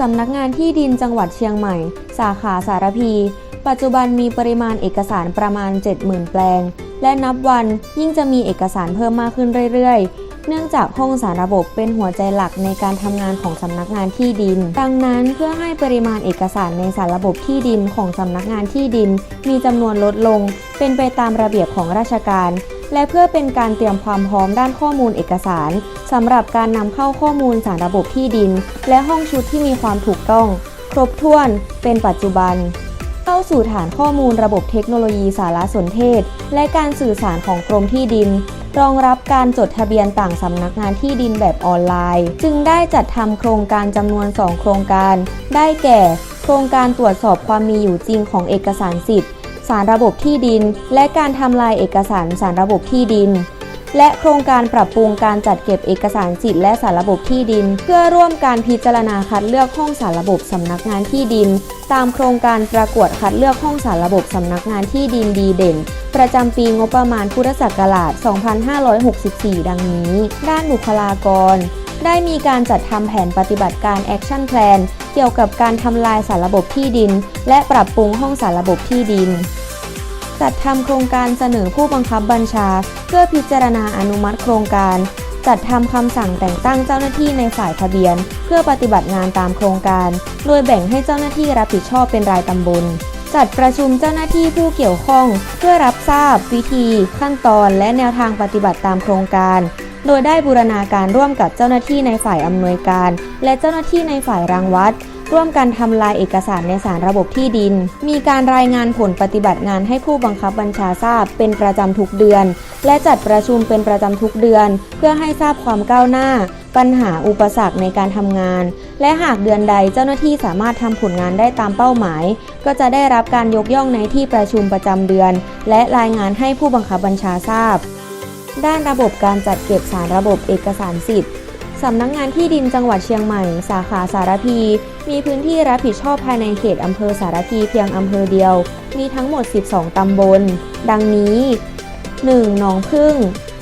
สำนักงานที่ดินจังหวัดเชียงใหม่ สาขาสารพี ปัจจุบันมีปริมาณเอกสารประมาณ 70,000 แปลง และนับวันยิ่งจะมีเอกสารเพิ่มมากขึ้นเรื่อยๆ เนื่องจากห้องสารระบบเป็นหัวใจหลักในการทำงานของสำนักงานที่ดิน ดังนั้นเพื่อให้ปริมาณเอกสารในสารระบบที่ดินของสำนักงานที่ดิน มีจำนวนลดลง เป็นไปตามระเบียบของราชการ และเพื่อเป็นการเตรียมความพร้อมด้านข้อมูลเอกสารสำหรับการนำเข้าข้อมูลสารระบบที่ดิน และห้องชุดที่มีความถูกต้อง ครบถ้วน เป็นปัจจุบัน เข้าสู่ฐานข้อมูลระบบเทคโนโลยีสารสนเทศ และการสื่อสารของกรมที่ดิน รองรับการจดทะเบียนต่างสำนักงานที่ดินแบบออนไลน์ จึงได้จัดทำโครงการจำนวน 2 โครงการ ได้แก่ โครงการตรวจสอบความมีอยู่จริงของเอกสารสิทธิ สารระบบที่ดิน และการทำลายเอกสารสารระบบที่ดิน และโครงการปรับปรุงการจัดเก็บเอกสารสิทธิ์และสารระบบที่ดิน เพื่อร่วมการพิจารณาคัดเลือกห้องสารระบบสำนักงานที่ดิน ตามโครงการประกวดคัดเลือกห้องสารระบบสำนักงานที่ดินดีเด่นประจำปีงบประมาณพุทธศักราช 2564 ดังนี้ ด้านบุคลากร ได้มีการจัดทำแผนปฏิบัติการ Action Plan เกี่ยวกับการทำลายสารระบบที่ดิน และปรับปรุงห้องสารระบบที่ดิน จัดทำโครงการเสนอผู้บังคับบัญชา เพื่อพิจารณาอนุมัติโครงการ จัดทำคำสั่งแต่งตั้งเจ้าหน้าที่ในฝ่ายทะเบียน เพื่อปฏิบัติงานตามโครงการ โดยแบ่งให้เจ้าหน้าที่รับผิดชอบเป็นรายตำบล จัดประชุมเจ้าหน้าที่ผู้เกี่ยวข้อง เพื่อรับทราบ วิธี ขั้นตอน และแนวทางปฏิบัติตามโครงการ โดยได้บูรณาการร่วมกับเจ้าหน้าที่ในฝ่ายอำนวยการ และเจ้าหน้าที่ในฝ่ายรังวัด ร่วมกันทำลายเอกสารในสารระบบที่ดิน มีการรายงานผลปฏิบัติงานให้ผู้บังคับบัญชาทราบเป็นประจำทุกเดือน และจัดประชุมเป็นประจำทุกเดือน เพื่อให้ทราบความก้าวหน้า ปัญหาอุปสรรคในการทำงาน และหากเดือนใดเจ้าหน้าที่สามารถทำผลงานได้ตามเป้าหมาย ก็จะได้รับการยกย่องในที่ประชุมประจำเดือน และรายงานให้ผู้บังคับบัญชาทราบ ด้านระบบการจัดเก็บสารระบบเอกสารสิทธิ์ สำนักงานที่ดินจังหวัดเชียงใหม่ สาขาสารพี มีพื้นที่รับผิดชอบภายในเขตอำเภอสารพีเพียงอำเภอเดียว มีทั้งหมด 12 ตำบล ดังนี้ 1. หนองพึ่ง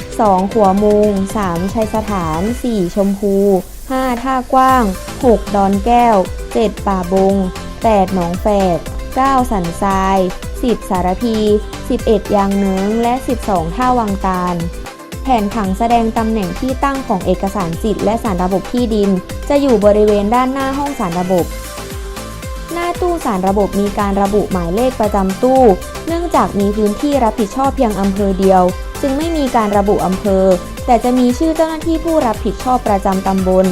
2. ขัวมุง 3. ชัยสถาน 4. ชมพู 5. ท่ากว้าง 6. ดอนแก้ว 7. ป่าบง 8. หนองแฝด 9. สันทราย 10. สารพี 11. ยางเนิ้งและ 12 ท่าวังตาล แผนผังแสดงตำแหน่งที่ตั้งของเอกสารสิทธิ์และสารระบบที่ดิน จะอยู่บริเวณด้านหน้าห้องสารระบบ หน้าตู้สารระบบมีการระบุหมายเลขประจำตู้ เนื่องจากมีพื้นที่รับผิดชอบเพียงอำเภอเดียว จึงไม่มีการระบุอำเภอ แต่จะมีชื่อเจ้าหน้าที่ผู้รับผิดชอบประจำตำบล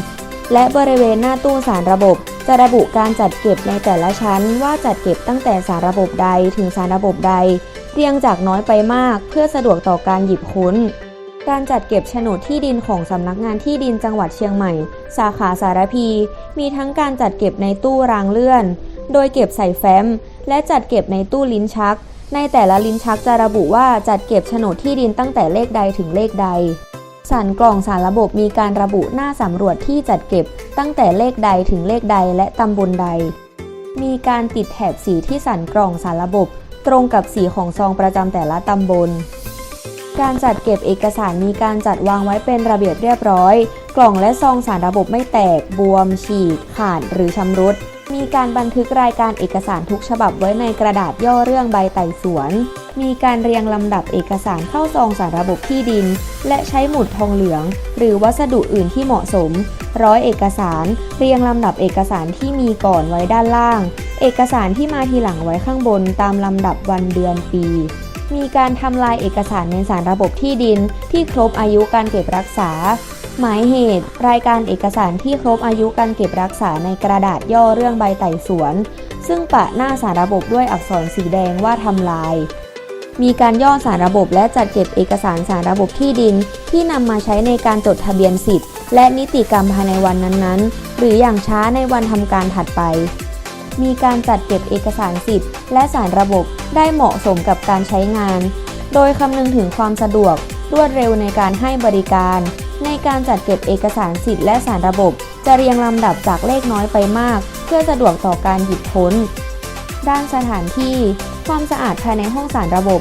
และบริเวณหน้าตู้สารระบบ จะระบุการจัดเก็บในแต่ละชั้น ว่าจัดเก็บตั้งแต่สารระบบใดถึงสารระบบใด เรียงจากน้อยไปมากเพื่อสะดวกต่อการหยิบค้น การจัดเก็บโฉนดที่ดินของสำนักงานที่ดินจังหวัดเชียงใหม่ สาขาสารพี มีทั้งการจัดเก็บในตู้รางเลื่อน โดยเก็บใส่แฟ้ม และจัดเก็บในตู้ลิ้นชัก ในแต่ละลิ้นชักจะระบุว่าจัดเก็บโฉนดที่ดินตั้งแต่เลขใดถึงเลขใดสันกล่องสารระบบมีการระบุหน้าสำรวจที่จัดเก็บตั้งแต่เลขใดถึงเลขใดและตำบลใด มีการติดแถบสีที่สันกล่องสารระบบ ตรงกับสีของซองประจำแต่ละตำบล การจัดเก็บเอกสารมีการจัดวางไว้เป็นระเบียบเรียบร้อย กล่องและซองสารระบบไม่แตก บวม ฉีก ขาด หรือชำรุด มีการบันทึกรายการเอกสารทุกฉบับไว้ในกระดาษย่อเรื่องใบไต่สวน มีการเรียงลำดับเอกสารเข้าซองสารระบบที่ดิน และใช้หมุดทองเหลือง หรือวัสดุอื่นที่เหมาะสม ร้อยเอกสาร เรียงลำดับเอกสารที่มีก่อนไว้ด้านล่าง เอกสารที่มาทีหลังไว้ข้างบนตามลำดับวันเดือนปี มีการทำลายเอกสารในสารระบบที่ดิน ที่ครบอายุการเก็บรักษา หมายเหตุ รายการเอกสารที่ครบอายุการเก็บรักษาในกระดาษย่อเรื่องใบไต่สวน ซึ่งปะหน้าสารระบบด้วยอักษรสีแดงว่าทำลาย มีการย่อสารระบบและจัดเก็บเอกสารสารระบบที่ดิน ที่นำมาใช้ในการจดทะเบียนสิทธิ์และนิติกรรมภายในวันนั้นๆ หรืออย่างช้าในวันทำการถัดไป มีการจัดเก็บเอกสารสิทธิ์ และสารระบบได้เหมาะสมกับการใช้งาน โดยคำนึงถึงความสะดวก รวดเร็วในการให้บริการ ในการจัดเก็บเอกสารสิทธิ์และสารระบบ จะเรียงลำดับจากเลขน้อยไปมาก เพื่อสะดวกต่อการหยิบค้น ด้านสถานที่ ความสะอาดภายในห้องสารระบบ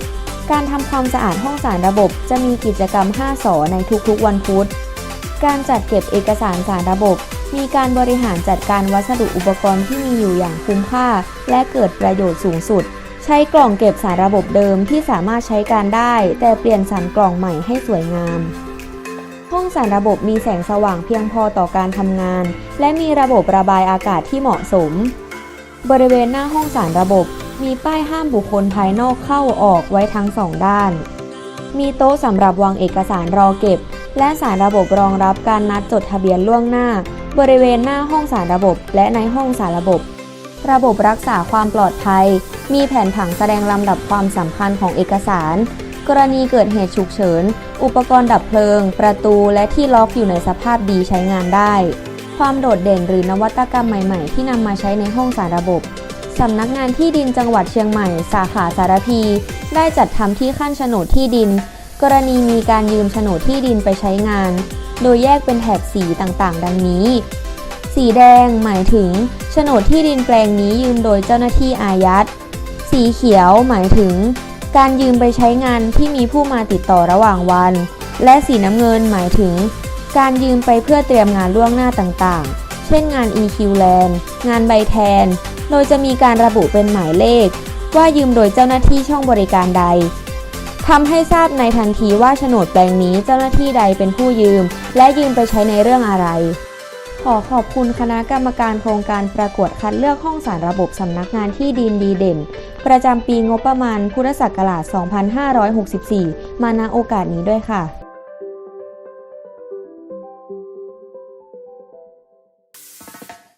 การทำความสะอาดห้องสารระบบ จะมีกิจกรรม 5สอในทุกๆ วันพุธ การจัดเก็บเอกสารสารระบบ มีการบริหารจัดการวัสดุอุปกรณ์ที่มีอยู่อย่างคุ้มค่า และเกิดประโยชน์สูงสุด ใช้กล่องเก็บสารระบบเดิมที่สามารถใช้การได้ แต่เปลี่ยนสารกล่องใหม่ให้สวยงาม ห้องสารระบบมีแสงสว่างเพียงพอต่อการทำงาน และมีระบบระบายอากาศที่เหมาะสม บริเวณหน้าห้องสารระบบ มีป้ายห้ามบุคคลภายนอกเข้าออกไว้ทั้งสองด้าน มีโต๊ะสำหรับวางเอกสารรอเก็บ และสารระบบรองรับการนัดจดทะเบียนล่วงหน้า บริเวณหน้าห้องสารระบบ และในห้องสารระบบ ระบบรักษาความปลอดภัย มีแผนผังแสดงลำดับความสำคัญของเอกสาร กรณีเกิดเหตุฉุกเฉิน อุปกรณ์ดับเพลิง ประตูและที่ล็อกอยู่ในสภาพดีใช้งานได้ ความโดดเด่นหรือนวัตกรรมใหม่ ๆ ที่นำมาใช้ในห้องสารระบบสำนักงานที่ดินจังหวัดเชียงใหม่ สาขาสารพี ได้จัดทำที่ขั้นโฉนดที่ดิน กรณีมีการยืมโฉนดที่ดินไปใช้งาน โดยแยกเป็นแถบสีต่างๆ ดังนี้ สีแดงหมายถึงโฉนดที่ดินแปลงนี้ยืมโดยเจ้าหน้าที่อายัด สีเขียวหมายถึง การยืมไปใช้งานที่มีผู้มาติดต่อระหว่างวัน และสีน้ำเงินหมายถึง การยืมไปเพื่อเตรียมงานล่วงหน้าต่างๆ เช่นงาน EQ Land งานใบแทน โดยจะมีการระบุเป็นหมายเลข ว่ายืมโดยเจ้าหน้าที่ช่องบริการใด ทำให้ทราบในทันทีว่าโฉนดแปลงนี้เจ้าหน้าที่ใดเป็นผู้ยืม และยืมไปใช้ในเรื่องอะไร ขอขอบคุณคณะกรรมการโครงการประกวดคัดเลือกห้องสารระบบสำนักงานที่ดินดีเด่น ประจำปีงบประมาณพุทธศักราช 2564 มาณโอกาสนี้ด้วยค่ะ